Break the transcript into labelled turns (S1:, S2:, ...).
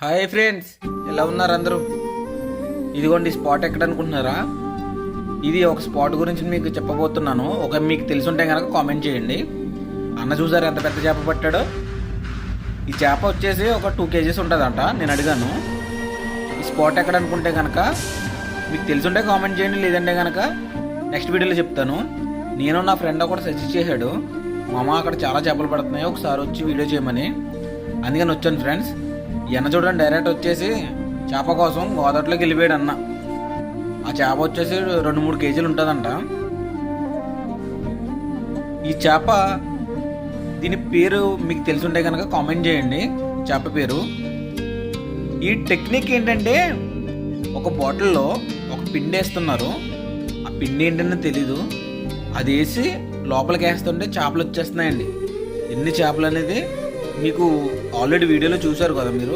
S1: Hi friends ఎలా ఉన్నారు అందరూ? ఇదిగోండి స్పాట్ ఎక్కడ అనుకుంటున్నారా ఇది ఒక స్పాట్ గురించి మీకు చెప్పబోతున్నాను. ఒక మీకు తెలిసి ఉంటే కనుక కామెంట్ చేయండి. అన్న చూసారు ఎంత పెద్ద చేప పట్టాడో? ఈ చేప వచ్చేసి ఒక టూ కేజీస్ ఉంటుందంట నేను అడిగాను. ఈ స్పాట్ ఎక్కడ అనుకుంటే కనుక మీకు తెలిసి ఉంటే కామెంట్ చేయండి లేదంటే కనుక నెక్స్ట్ వీడియోలో చెప్తాను. నేను నా ఫ్రెండ్ ఒకటి సజెస్ట్ చేశాడు. మామ అక్కడ చాలా చేపలు పడుతున్నాయి ఒకసారి వచ్చి వీడియో చేయమని. అందుకని వచ్చాను ఫ్రెండ్స్. ఈ చూడండి డైరెక్ట్ వచ్చేసి చేప కోసం గోదావరిలోకి వెళ్ళిపోయాడు అన్న. ఆ చేప వచ్చేసి రెండు మూడు కేజీలు ఉంటుందంట. ఈ చేప దీని పేరు మీకు తెలుసుంటే కనుక కామెంట్ చేయండి. చేప పేరు. ఈ టెక్నిక్ ఏంటంటే ఒక బాటిల్లో ఒక పిండి వేస్తున్నారు. ఆ పిండి ఏంటంటే తెలీదు. అది వేసి లోపలికి వేస్తుంటే చేపలు వచ్చేస్తున్నాయండి. ఎన్ని చేపలు అనేది మీకు ఆల్రెడీ వీడియోలో చూశారు కదా మీరు.